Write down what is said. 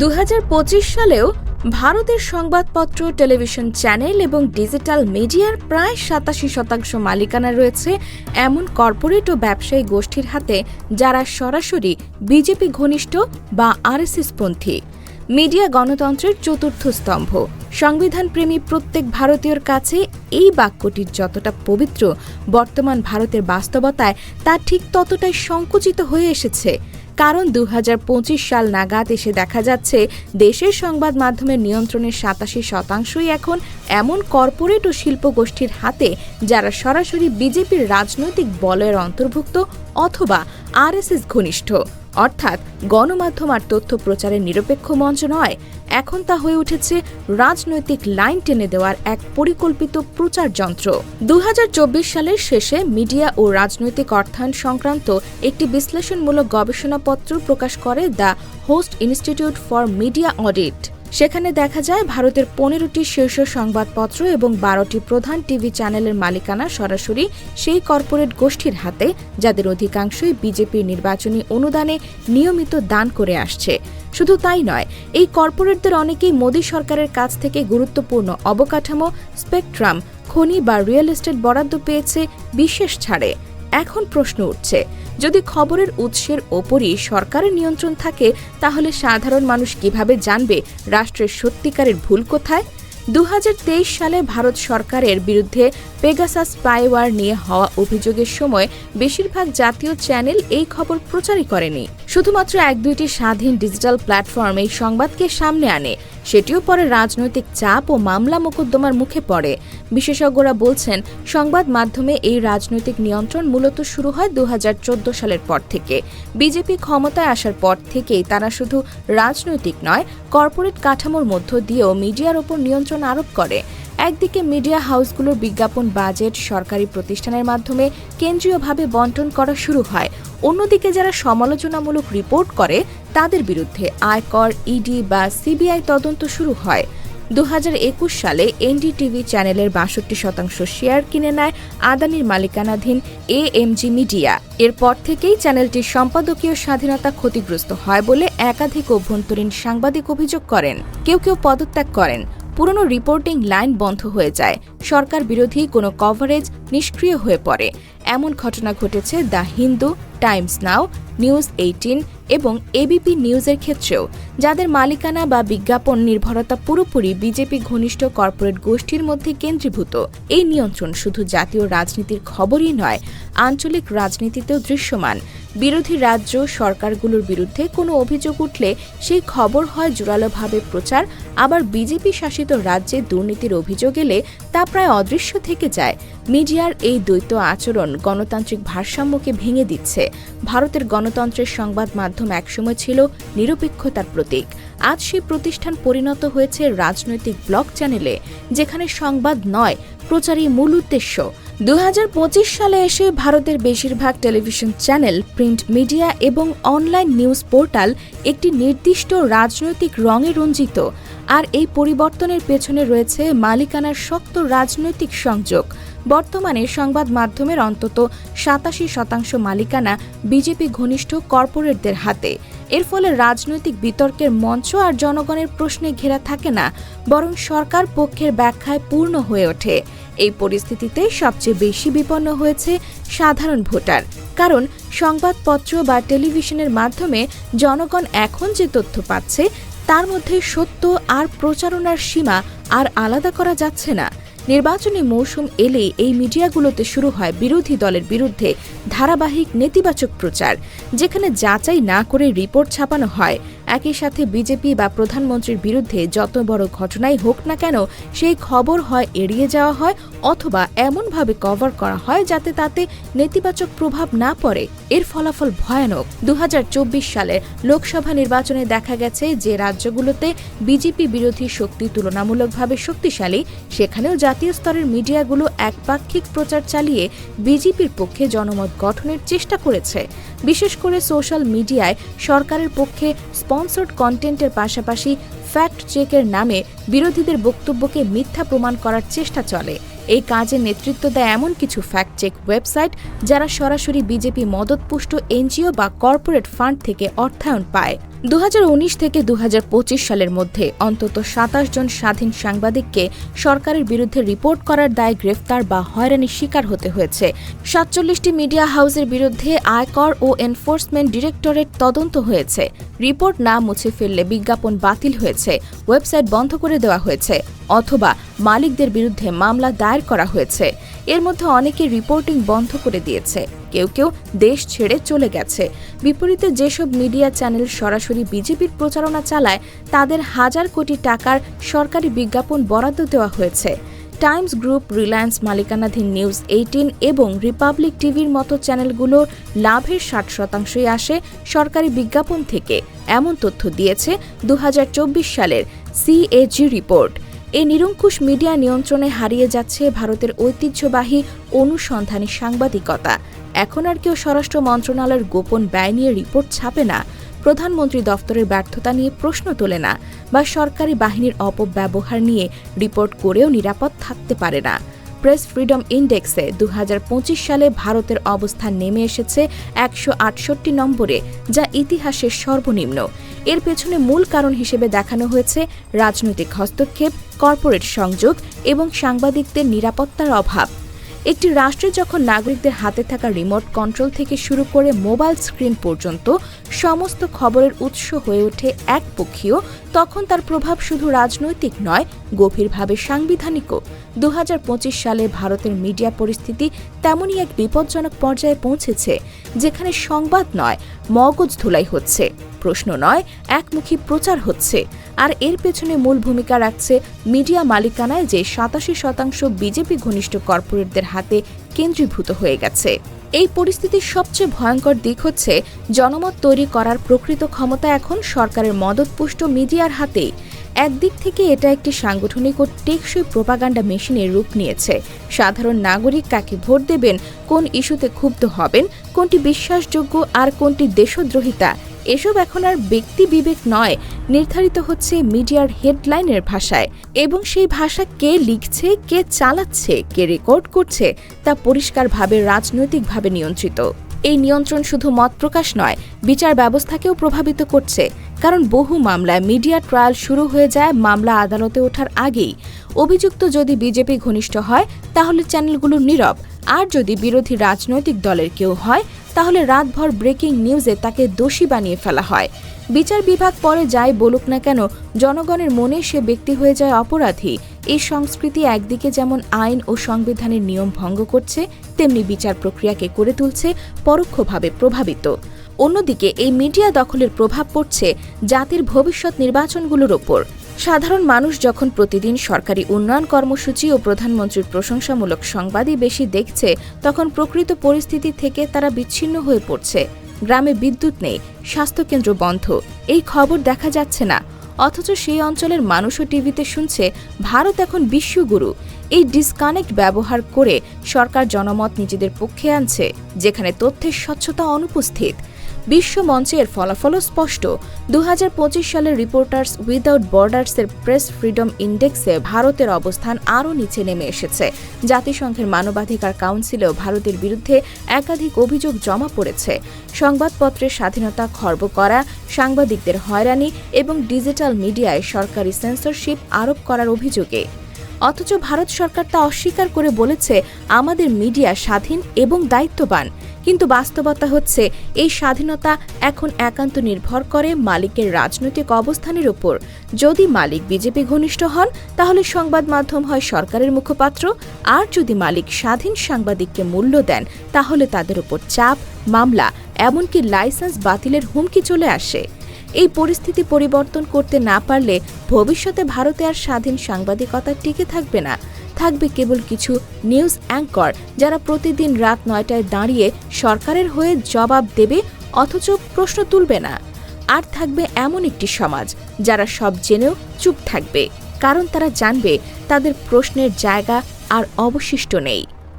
দু হাজার পঁচিশ সালেও ভারতের সংবাদপত্র, টেলিভিশন চ্যানেল এবং ডিজিটাল মিডিয়ার প্রায় সাতাশি শতাংশ মালিকানা রয়েছে এমন কর্পোরেট ও ব্যবসায়ী গোষ্ঠীর হাতে, যারা সরাসরি বিজেপি ঘনিষ্ঠ বা আরএসএস পন্থী মিডিয়া গণতন্ত্রের চতুর্থ স্তম্ভ। সংবিধানপ্রেমী প্রত্যেক ভারতীয়র কাছে এই বাক্যটির যতটা পবিত্র বর্তমান ভারতের বাস্তবতায়, তা ঠিক ততটাই সংকুচিত হয়ে এসেছে। কারণ দু হাজার পঁচিশ সাল নাগাদ এসে দেখা যাচ্ছে, দেশের সংবাদ মাধ্যমের নিয়ন্ত্রণের সাতাশি শতাংশই এখন এমন কর্পোরেট ও শিল্প গোষ্ঠীর হাতে, যারা সরাসরি বিজেপির রাজনৈতিক বলয়ের অন্তর্ভুক্ত অথবা আরএসএস ঘনিষ্ঠ। অর্থাৎ গণমাধ্যম আর তথ্য প্রচারের নিরপেক্ষ মঞ্চ নয়, এখন তা হয়ে উঠেছে রাজনৈতিক লাইন টেনে দেওয়ার এক পরিকল্পিত প্রচার যন্ত্র। দু সালের শেষে মিডিয়া ও রাজনৈতিক অর্থায়ন সংক্রান্ত একটি বিশ্লেষণমূলক গবেষণাপত্র প্রকাশ করে the host institute for media audit. সেখানে দেখা যায় ভারতের পনেরোটি শীর্ষ সংবাদপত্র এবং বারোটি প্রধান টিভি চ্যানেলের মালিকানা সরাসরি সেই কর্পোরেট গোষ্ঠীর হাতে, যাদের অধিকাংশই বিজেপির নির্বাচনী অনুদানে নিয়মিত দান করে আসছে। শুধু তাই নয়, এই কর্পোরেটদের অনেকেই মোদী সরকারের কাছ থেকে গুরুত্বপূর্ণ অবকাঠামো, স্পেকট্রাম, খনি বা রিয়েল এস্টেট বরাদ্দ পেয়েছে, বিশেষ ছাড়ে। এখন প্রশ্ন উঠছে যদি খবরের উৎসের ওপরই সরকারের নিয়ন্ত্রণ থাকে, তাহলে সাধারণ মানুষ কীভাবে জানবে রাষ্ট্রের সত্যিকারের ভুল কোথায়? দু হাজার তেইশ সালে ভারত সরকারের বিরুদ্ধে পেগাসাস স্পাইওয়ার নিয়ে হওয়া অভিযোগের সময় বেশিরভাগ জাতীয় চ্যানেল এই খবর প্রচারই করেনি। শুধুমাত্র এক দুইটি স্বাধীন ডিজিটাল প্ল্যাটফর্ম এই সংবাদকে সামনে আনে। সেটিও পরে রাজনৈতিক চাপ ও মামলা মোকদ্দমার মুখে পড়ে। বিশেষজ্ঞরা বলছেন, সংবাদ মাধ্যমে এই রাজনৈতিক নিয়ন্ত্রণ মূলত শুরু হয় দু হাজার চোদ্দ সালের পর থেকে। বিজেপি ক্ষমতায় আসার পর থেকেই তারা শুধু রাজনৈতিক নয়, কর্পোরেট কাঠামোর মধ্য দিয়েও মিডিয়ার ওপর নিয়ন্ত্রণ আরোপ করে। একদিকে মিডিয়া হাউসগুলোর বিজ্ঞাপন বাজেট সরকারি প্রতিষ্ঠানের মাধ্যমে কেন্দ্রীয়ভাবে বন্টন করা শুরু হয়। অন্যদিকে যারা সমালোচনামূলক রিপোর্ট করে, তাদের বিরুদ্ধে আয়কর, ইডি বা সিবিআই তদন্ত শুরু হয়। দু হাজার একুশ সালে এনডিটিভি চ্যানেলের বাষট্টি শতাংশ শেয়ার কিনে নেয় আদানির মালিকানাধীন এএমজি মিডিয়া। এরপর থেকেই চ্যানেলটির সম্পাদকীয় স্বাধীনতা ক্ষতিগ্রস্ত হয় বলে একাধিক অভ্যন্তরীণ সাংবাদিক অভিযোগ করেন। কেউ কেউ পদত্যাগ করেন। পুরনো রিপোর্টিং লাইন বন্ধ হয়ে যায়। সরকার বিরোধী কোনো কভারেজ নিষ্ক্রিয় হয়ে পড়ে। এমন ঘটনা ঘটেছে the Hindu Times now, news eighteen এবং এবিপি নিউজের ক্ষেত্রেও, যাদের মালিকানা বা বিজ্ঞাপন নির্ভরতা পুরোপুরি বিজেপি ঘনিষ্ঠ কর্পোরেট গোষ্ঠীর মধ্যে কেন্দ্রীভূত, এই নিয়ন্ত্রণ শুধু জাতীয় রাজনীতির খবরই নয়, আঞ্চলিক রাজনীতিতেও দৃশ্যমান। বিরোধী রাজ্য সরকারগুলোর বিরুদ্ধে কোনো অভিযোগ উঠলে সেই খবর হয় জোরালোভাবে প্রচার, আবার বিজেপি শাসিত রাজ্যে দুর্নীতির অভিযোগ এলে তা প্রায় অদৃশ্য থেকে যায়। মিডিয়ার এই দ্বৈত আচরণ গণতান্ত্রিক ভারসাম্যকে ভেঙে দিচ্ছে। ভারতের গণতন্ত্রের সংবাদ মাধ্যম একসময় ছিল নিরপেক্ষতার প্রতীক। আজ সেই প্রতিষ্ঠান পরিণত হয়েছে রাজনৈতিক ব্লক চ্যানেলে, যেখানে সংবাদ নয়, প্রচারই মূল উদ্দেশ্য। দুহাজার পঁচিশ সালে এসে ভারতের বেশিরভাগ টেলিভিশন চ্যানেল, প্রিন্ট মিডিয়া এবং অনলাইন নিউজ পোর্টাল একটি নির্দিষ্ট রাজনৈতিক রঙে রঞ্জিত। আর এই পরিবর্তনের পেছনে রয়েছে মালিকানার শক্ত রাজনৈতিক সংযোগ। বর্তমানে সংবাদ মাধ্যমের অন্তত সাতাশি শতাংশ মালিকানা বিজেপি ঘনিষ্ঠ কর্পোরেটদের হাতে। এর ফলে রাজনৈতিক বিতর্কের মঞ্চ আর জনগণের প্রশ্নে ঘেরা থাকে না, বরং সরকার পক্ষের ব্যাখ্যায় পূর্ণ হয়ে ওঠে। এই পরিস্থিতিতে সবচেয়ে বেশি বিপন্ন হয়েছে সাধারণ ভোটার। কারণ সংবাদপত্র বা টেলিভিশনের মাধ্যমে জনগণ এখন যে তথ্য পাচ্ছে, তার মধ্যে সত্য আর প্রচারণার সীমা আর আলাদা করা যাচ্ছে না। নির্বাচনী মৌসুম এলেই এই মিডিয়াগুলোতে শুরু হয় বিরোধী দলের বিরুদ্ধে ধারাবাহিক নেতিবাচক প্রচার, যেখানে যাচাই না করে রিপোর্ট ছাপানো হয়। একই সাথে বিজেপি বা প্রধানমন্ত্রীর বিরুদ্ধে যত বড় ঘটনাই হোক না কেন, সেই খবর হয় এড়িয়ে যাওয়া হয় অথবা এমনভাবে কভার করা হয় যাতে তাতে নেতিবাচক প্রভাব না পড়ে। এর ফলাফল ভয়ানক। দু সালের লোকসভা নির্বাচনে দেখা গেছে যে রাজ্যগুলোতে বিজেপি বিরোধী শক্তি তুলনামূলকভাবে শক্তিশালী, সেখানেও জাতীয় স্তরের মিডিয়াগুলো একপাক্ষিক প্রচার চালিয়ে বিজেপির পক্ষে জনমত গঠনের চেষ্টা করেছে। বিশেষ করে সোশ্যাল মিডিয়ায় সরকারের পক্ষে স্পন্সর্ড কন্টেন্টের পাশাপাশি ফ্যাক্ট চেকের নামে বিরোধীদের বক্তব্যকে মিথ্যা প্রমাণ করার চেষ্টা চলে। এই কাজে নেতৃত্ব দেয় এমন কিছু ফ্যাক্ট চেক ওয়েবসাইট যারা সরাসরি বিজেপি মদতপুষ্ট এনজিও বা কর্পোরেট ফান্ড থেকে অর্থায়ন পায়। দু হাজার উনিশ থেকে দু হাজার পঁচিশ সালের মধ্যে অন্তত সাতাশ জন স্বাধীন সাংবাদিককে সরকারের বিরুদ্ধে রিপোর্ট করার দায়ে গ্রেফতার বা হয়রানির শিকার হতে হয়েছে। সাতচল্লিশটি মিডিয়া হাউসের বিরুদ্ধে আয়কর ও এনফোর্সমেন্ট ডিরেক্টরেট তদন্ত হয়েছে। রিপোর্ট না মুছে ফেললে বিজ্ঞাপন বাতিল হয়েছে, ওয়েবসাইট বন্ধ করে দেওয়া হয়েছে, অথবা মালিকদের বিরুদ্ধে মামলা দায়ের করা হয়েছে। এর মধ্যে অনেকে রিপোর্টিং বন্ধ করে দিয়েছে। কেউ কেউ দেশ ছেড়ে চলে গেছে। বিপরীতে যেসব মিডিয়া চ্যানেল সরাসরি বিজেপির প্রচারণা চালায়, তাদের হাজার কোটি টাকার সরকারি বিজ্ঞাপন বরাদ্দ দেওয়া হয়েছে। টাইমস গ্রুপ, রিলায়েন্স, মালিকানাধীন নিউজ এইটিন এবং রিপাবলিক টিভির মতো চ্যানেলগুলোর লাভের ষাট শতাংশই আসে সরকারি বিজ্ঞাপন থেকে, এমন তথ্য দিয়েছে দু হাজার চব্বিশ সালের সিএজি রিপোর্ট। এই নিরঙ্কুশ মিডিয়া নিয়ন্ত্রণে হারিয়ে যাচ্ছে ভারতের ঐতিহ্যবাহী অনুসন্ধানী সাংবাদিকতা। এখন আর কেউ স্বরাষ্ট্র মন্ত্রণালয়ের গোপন ব্যয় নিয়ে রিপোর্ট ছাপে না, প্রধানমন্ত্রী দফতরের ব্যর্থতা নিয়ে প্রশ্ন তোলে না বা সরকারি বাহিনীর অপব্যবহার নিয়ে রিপোর্ট করেও নিরাপদ থাকতে পারে না। প্রেস ফ্রিডম ইন্ডেক্সে দু হাজার পঁচিশ সালে ভারতের অবস্থান নেমে এসেছে একশো আটষট্টি নম্বরে, যা ইতিহাসের সর্বনিম্ন। এর পেছনে মূল কারণ হিসেবে দেখানো হয়েছে রাজনৈতিক হস্তক্ষেপ, কর্পোরেট সংযোগ এবং সাংবাদিকদের নিরাপত্তার অভাব। একটি রাষ্ট্রে যখন নাগরিকদের হাতে থাকা রিমোট কন্ট্রোল থেকে শুরু করে মোবাইল স্ক্রিন পর্যন্ত সমস্ত খবরের উৎস হয়ে ওঠে একপক্ষীয়, তখন তার প্রভাব শুধু রাজনৈতিক নয়, গভীরভাবে সাংবিধানিকও। দু হাজার পঁচিশ সালে ভারতের মিডিয়া পরিস্থিতি তেমনই এক বিপজ্জনক পর্যায়ে পৌঁছেছে, যেখানে সংবাদ নয়, মগজ ধুলাই হচ্ছে। প্রশ্ন নয়, একমুখী প্রচার হচ্ছে। আর এর পেছনে মূল ভূমিকা রাখছে মিডিয়া মালিকানায় যে সাতাশি শতাংশ বিজেপি ঘনিষ্ঠ কর্পোরেটদের হাতে কেন্দ্রীভূত হয়ে গেছে। এই পরিস্থিতির সবচেয়ে ভয়ঙ্কর দিক হচ্ছে জনমত তৈরি করার প্রকৃত ক্ষমতা এখন সরকারের মদতপুষ্ট মিডিয়ার হাতেই। একদিক থেকে এটা একটি সাংগঠনিক ও টেকসই প্রোপাগান্ডা মেশিনের রূপ নিয়েছে। সাধারণ নাগরিক কাকে ভোট দেবেন, কোন ইস্যুতে ক্ষুব্ধ হবেন, কোনটি বিশ্বাসযোগ্য আর কোনটি দেশদ্রোহিতা এসব এখন আর ব্যক্তি বিবেক নয়, নির্ধারিত হচ্ছে মিডিয়ার হেডলাইনের ভাষায়। এবং সেই ভাষা কে লিখছে, কে চালাচ্ছে, কে রেকর্ড করছে, তা পরিষ্কারভাবে, রাজনৈতিকভাবে নিয়ন্ত্রিত। এই নিয়ন্ত্রণ শুধু মত প্রকাশ নয়, বিচার ব্যবস্থাকেও প্রভাবিত করছে। কারণ বহু মামলায় মিডিয়া ট্রায়াল শুরু হয়ে যায় মামলা আদালতে ওঠার আগেই। অভিযুক্ত যদি বিজেপি ঘনিষ্ঠ হয়, তাহলে চ্যানেলগুলো নীরব। আর যদি বিরোধী রাজনৈতিক দলের কেউ হয়, তাহলে রাতভর ব্রেকিং নিউজে তাকে দোষী বানিয়ে ফেলা হয়। বিচার বিভাগ পরে যাই বলুক না কেন, জনগণের মনে সে ব্যক্তি হয়ে যায় অপরাধী। এই সংস্কৃতি একদিকে যেমন আইন ও সংবিধানের নিয়ম ভঙ্গ করছে, তেমনি বিচার প্রক্রিয়াকে করে তুলছে, পরোক্ষভাবে প্রভাবিত। অন্যদিকে এই মিডিয়া দখলের প্রভাব পড়ছে জাতির ভবিষ্যৎ নির্বাচনগুলোর ওপর। সাধারণ মানুষ যখন প্রতিদিন সরকারি উন্নয়ন কর্মসূচি ও প্রধানমন্ত্রীর প্রশংসামূলক সংবাদই বেশি দেখছে, তখন প্রকৃত পরিস্থিতি থেকে তারা বিচ্ছিন্ন হয়ে পড়ছে। গ্রামে বিদ্যুৎ নেই, স্বাস্থ্যকেন্দ্র বন্ধ, এই খবর দেখা যাচ্ছে না। অথচ সেই অঞ্চলের মানুষও টিভিতে শুনছে, ভারত এখন বিশ্বগুরু। এই ডিসকানেক্ট ব্যবহার করে সরকার জনমত নিজেদের পক্ষে আনছে, যেখানে তথ্যের স্বচ্ছতা অনুপস্থিত। বিশ্ব মঞ্চে এর ফলাফলও স্পষ্ট। দু হাজার পঁচিশ সালের রিপোর্টার্স উইদাউট বর্ডার্সের প্রেস ফ্রিডম ইন্ডেক্সে ভারতের অবস্থান আরও নিচে নেমে এসেছে। জাতিসংঘের মানবাধিকার কাউন্সিলেও ভারতের বিরুদ্ধে একাধিক অভিযোগ জমা পড়েছে। সংবাদপত্রের স্বাধীনতা খর্ব করা, সাংবাদিকদের হয়রানি এবং ডিজিটাল মিডিয়ায় সরকারি সেন্সরশিপ আরোপ করার অভিযোগে অথচ ভারত সরকার তা অস্বীকার করে বলেছে আমাদের মিডিয়া স্বাধীন এবং দায়িত্ববান। কিন্তু বাস্তবতা হচ্ছে, এই স্বাধীনতা এখন একান্ত নির্ভর করে মালিকের রাজনৈতিক অবস্থানের উপর। যদি মালিক বিজেপি ঘনিষ্ঠ হন, তাহলে সংবাদ মাধ্যম হয় সরকারের মুখপাত্র। আর যদি মালিক স্বাধীন সাংবাদিককে মূল্য দেন, তাহলে তাদের উপর চাপ, মামলা, এমনকি লাইসেন্স বাতিলের হুমকি চলে আসে। এই পরিস্থিতি পরিবর্তন করতে না পারলে ভবিষ্যতে ভারতে আর স্বাধীন সাংবাদিকতা টিকে থাকবে না। থাকবে কেবল কিছু নিউজ অ্যাঙ্কর যারা প্রতিদিন রাত নয়টায় দাঁড়িয়ে সরকারের হয়ে জবাব দেবে অথচ প্রশ্ন তুলবে না। আর থাকবে এমন একটি সমাজ যারা সব জেনেও চুপ থাকবে, কারণ তারা জানবে তাদের প্রশ্নের জায়গা আর অবশিষ্ট নেই।